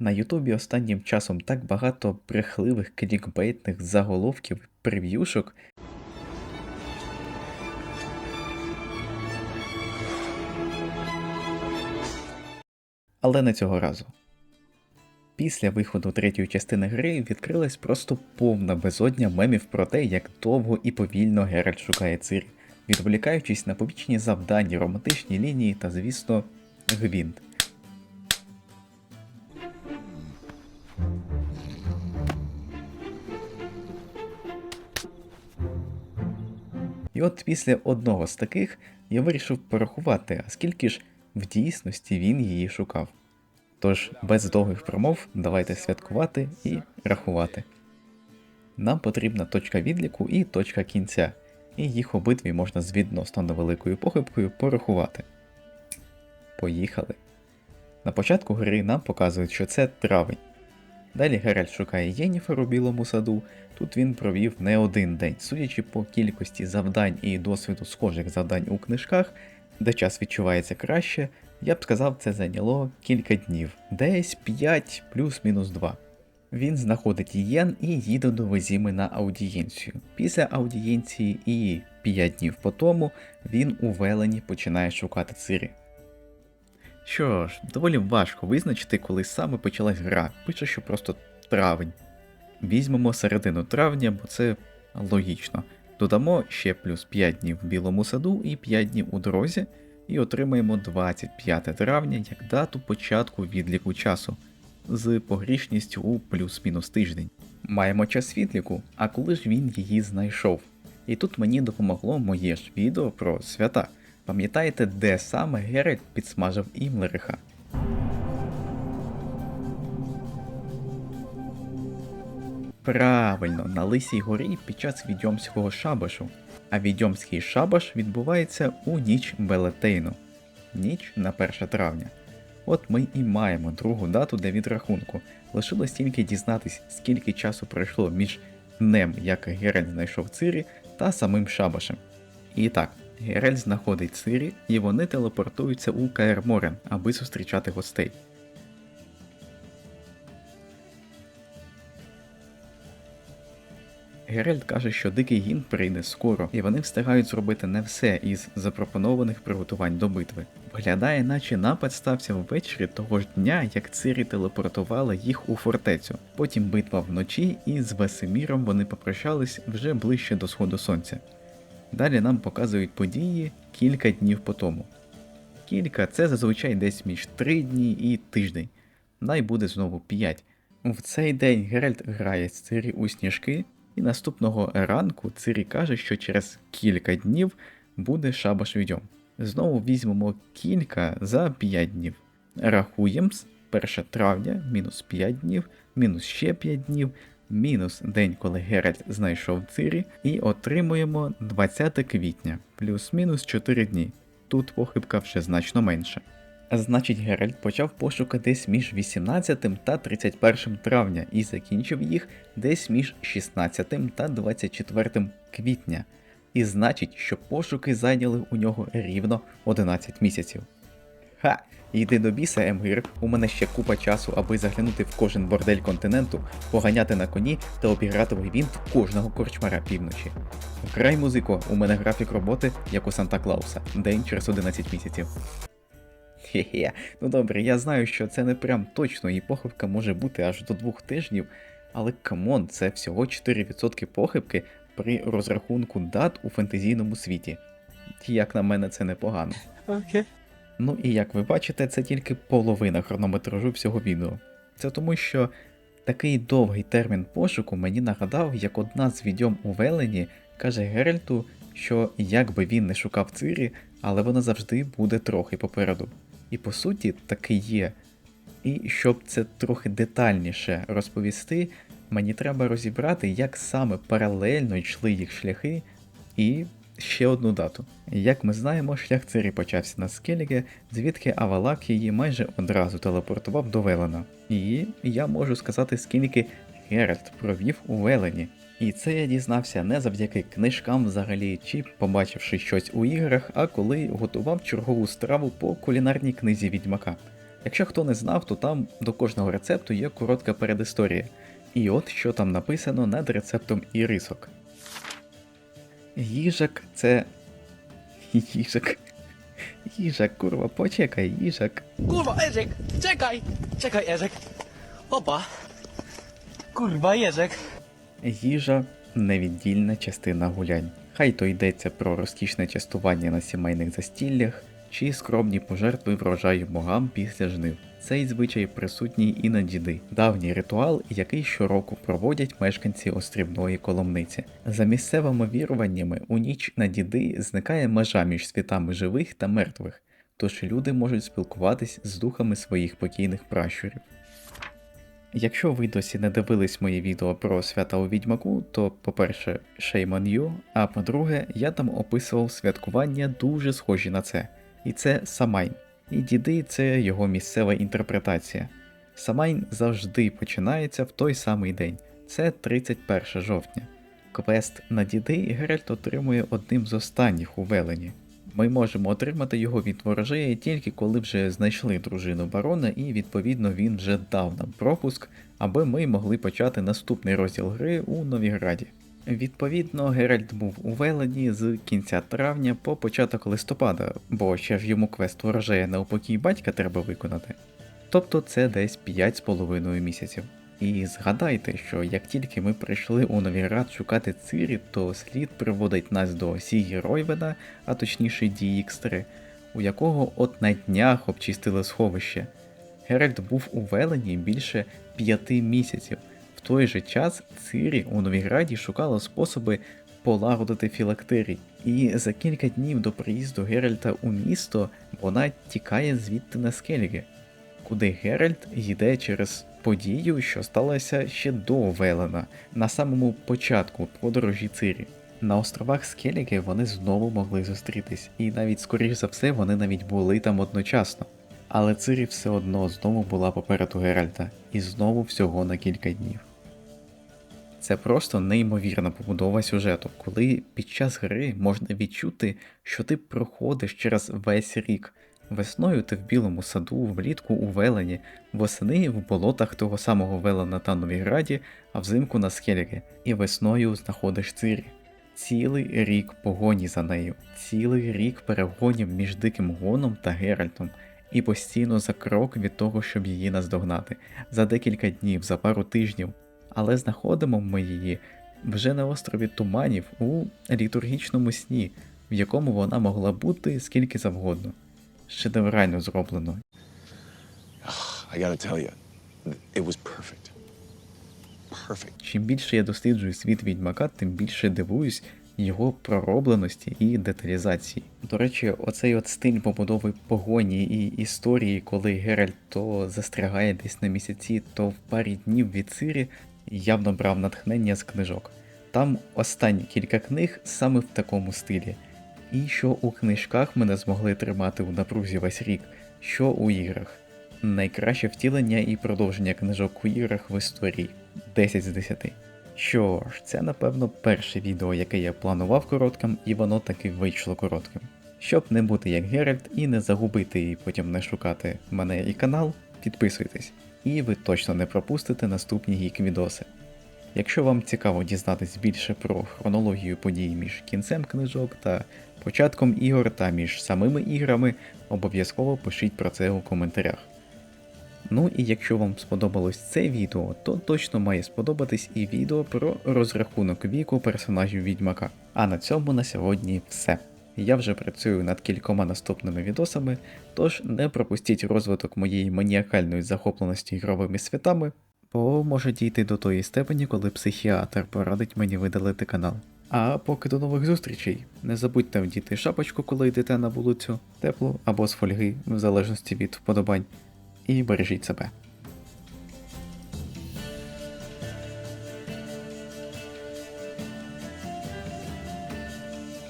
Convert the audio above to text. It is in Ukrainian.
На Ютубі останнім часом так багато брехливих клікбейтних заголовків, прев'юшок. Але не цього разу. Після виходу третьої частини гри відкрилась просто повна безодня мемів про те, як довго і повільно Геральт шукає Цирі, відволікаючись на побічні завдання, романтичні лінії та, звісно, гвінт. І от після одного з таких я вирішив порахувати, а скільки ж в дійсності він її шукав. Тож, без довгих промов, давайте святкувати і рахувати. Нам потрібна точка відліку і точка кінця, і їх обидві можна з відносно невеликою похибкою порахувати. Поїхали. На початку гри нам показують, що це травень. Далі Геральт шукає Єніфер у білому саду. Тут він провів не один день, судячи по кількості завдань і досвіду схожих завдань у книжках, де час відчувається краще, я б сказав, це зайняло кілька днів, десь 5 плюс-мінус 2. Він знаходить Єн і їде до Везіми на аудієнцію. Після аудієнції і 5 днів по тому він у Велені починає шукати Цирі. Що ж, доволі важко визначити, коли саме почалась гра. Пише, що просто травень. Візьмемо середину травня, бо це логічно. Додамо ще плюс 5 днів в білому саду і 5 днів у дорозі, і отримаємо 25 травня як дату початку відліку часу з погрішністю у плюс-мінус тиждень. Маємо час відліку, а коли ж він її знайшов? І тут мені допомогло моє ж відео про свята. Пам'ятаєте, де саме Геральт підсмажив Імлериха? Правильно, на Лисій горі під час відьомського шабашу. А відьомський шабаш відбувається у ніч Белетейну, ніч на 1 травня. От ми і маємо другу дату для відрахунку. Лишилось тільки дізнатись, скільки часу пройшло між днем, як Геральт знайшов Цирі, та самим шабашем. І так, Геральт знаходить Цирі, і вони телепортуються у Каер аби зустрічати гостей. Геральт каже, що дикий гін прийде скоро, і вони встигають зробити не все із запропонованих приготувань до битви. Виглядає, наче напад стався ввечері того ж дня, як Цирі телепортувала їх у фортецю. Потім битва вночі, і з Весеміром вони попрощались вже ближче до сходу сонця. Далі нам показують події кілька днів по тому. Кілька це зазвичай десь між 3 дні і тиждень. Най буде знову 5. В цей день Геральт грає з Цирі у сніжки, і наступного ранку Цирі каже, що через кілька днів буде шабаш відьом. Знову візьмемо кілька за 5 днів. Рахуємо 1 травня, мінус 5 днів, мінус ще 5 днів, мінус день, коли Геральт знайшов Цирі, і отримуємо 20 квітня, плюс-мінус 4 дні. Тут похибка вже значно менша. Значить, Геральт почав пошуки десь між 18 та 31 травня і закінчив їх десь між 16 та 24 квітня. І значить, що пошуки зайняли у нього рівно 11 місяців. Ха! Йди до біса, Емгир, у мене ще купа часу, аби заглянути в кожен бордель континенту, поганяти на коні та обіграти в гвинт кожного корчмара півночі. Грай музико, у мене графік роботи, як у Санта Клауса, день через 11 місяців. Хе-хе, ну добре, я знаю, що це не прям точно, і похибка може бути аж до двох тижнів, але камон, це всього 4% похибки при розрахунку дат у фентезійному світі. Як на мене, це непогано. Okay. Ну і як ви бачите, це тільки половина хронометражу всього відео. Це тому, що такий довгий термін пошуку мені нагадав, як одна з відьом у Велені каже Геральту, що як би він не шукав Цирі, але вона завжди буде трохи попереду. І по суті таки є. І щоб це трохи детальніше розповісти, мені треба розібрати, як саме паралельно йшли їх шляхи, і ще одну дату. Як ми знаємо, шлях Цирі почався на Скеліге, звідки Авалак її майже одразу телепортував до Велена. І я можу сказати, скільки Геральт провів у Велені. І це я дізнався не завдяки книжкам взагалі, чи побачивши щось у іграх, а коли готував чергову страву по кулінарній книзі відьмака. Якщо хто не знав, то там до кожного рецепту є коротка передісторія. І от що там написано над рецептом ірисок. Їжак це. Їжак. Їжак, курва, почекай, їжак. Kurwa, Erzek! Czekaj! Czekaj, Erzek! Opa! Kurwa, Jerzek! Їжа невіддільна частина гулянь. Хай то йдеться про розкішне частування на сімейних застіллях чи скромні пожертви врожаю богам після жнив. Цей звичай присутній і на діди, давній ритуал, який щороку проводять мешканці острівної коломниці. За місцевими віруваннями, у ніч на діди зникає межа між світами живих та мертвих, тож люди можуть спілкуватись з духами своїх покійних пращурів. Якщо ви досі не дивились мої відео про свята у відьмаку, то, по-перше, shame on you, а по-друге, я там описував святкування дуже схожі на це. І це Самайн. І діди це його місцева інтерпретація. Самайн завжди починається в той самий день. Це 31 жовтня. Квест на діди Геральт отримує одним з останніх у Велені. Ми можемо отримати його від ворожея тільки коли вже знайшли дружину барона, і відповідно він вже дав нам пропуск, аби ми могли почати наступний розділ гри у Новіграді. Відповідно, Геральт був у Велені з кінця травня по початок листопада, бо ще ж йому квест ворожея на упокій батька треба виконати. Тобто це десь 5,5 місяців. І згадайте, що як тільки ми прийшли у Новіград шукати Цирі, то слід приводить нас до Сігі Ройвена, а точніше Діїкстри, у якого от на днях обчистили сховище. Геральт був у Велені більше п'яти місяців. Той же час Цирі у Новіграді шукала способи полагодити філактерій. І за кілька днів до приїзду Геральта у місто вона тікає звідти на Скельге, куди Геральт йде через подію, що сталося ще до Велена, на самому початку подорожі Цирі. На островах Скеліги вони знову могли зустрітись, і навіть скоріш за все вони навіть були там одночасно. Але Цирі все одно знову була попереду Геральта, і знову всього на кілька днів. Це просто неймовірна побудова сюжету, коли під час гри можна відчути, що ти проходиш через весь рік. Весною ти в білому саду, влітку у Велені, восени в болотах того самого Велена та Новіграді, а взимку на Скеліги, і весною знаходиш Цирі. Цілий рік погоні за нею, цілий рік перегонів між диким гоном та Геральтом, і постійно за крок від того, щоб її наздогнати, за декілька днів, за пару тижнів. Але знаходимо ми її вже на острові Туманів у літургічному сні, в якому вона могла бути скільки завгодно. Шедеврально зроблено. I gotta tell you, it was perfect. Perfect. Чим більше я досліджую світ відьмака, тим більше дивуюсь його проробленості і деталізації. До речі, оцей от стиль побудови погоні і історії, коли Геральт то застрягає десь на місяці, то в парі днів від Явно брав натхнення з книжок. Там останні кілька книг саме в такому стилі. І що у книжках ми не змогли тримати у напрузі весь рік, що у іграх. Найкраще втілення і продовження книжок у іграх в історії 10 з 10. Що ж, це напевно перше відео, яке я планував коротким, і воно таки вийшло коротким. Щоб не бути як Геральт і не загубити і потім не шукати мене і канал, підписуйтесь, і ви точно не пропустите наступні гік відоси. Якщо вам цікаво дізнатись більше про хронологію подій між кінцем книжок та початком ігор та між самими іграми, обов'язково пишіть про це у коментарях. Ну і якщо вам сподобалось це відео, то точно має сподобатись і відео про розрахунок віку персонажів відьмака. А на цьому на сьогодні все. Я вже працюю над кількома наступними відосами, тож не пропустіть розвиток моєї маніакальної захопленості ігровими святами, бо може дійти до тої степені, коли психіатр порадить мені видалити канал. А поки до нових зустрічей, не забудьте вдіти шапочку, коли йдете на вулицю, теплу або з фольги, в залежності від вподобань, і бережіть себе.